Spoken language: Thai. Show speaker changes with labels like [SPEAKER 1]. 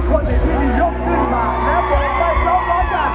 [SPEAKER 1] ทุกคนในที่นี้ยกขึ้นมาและโบกไปพร้อมๆกัน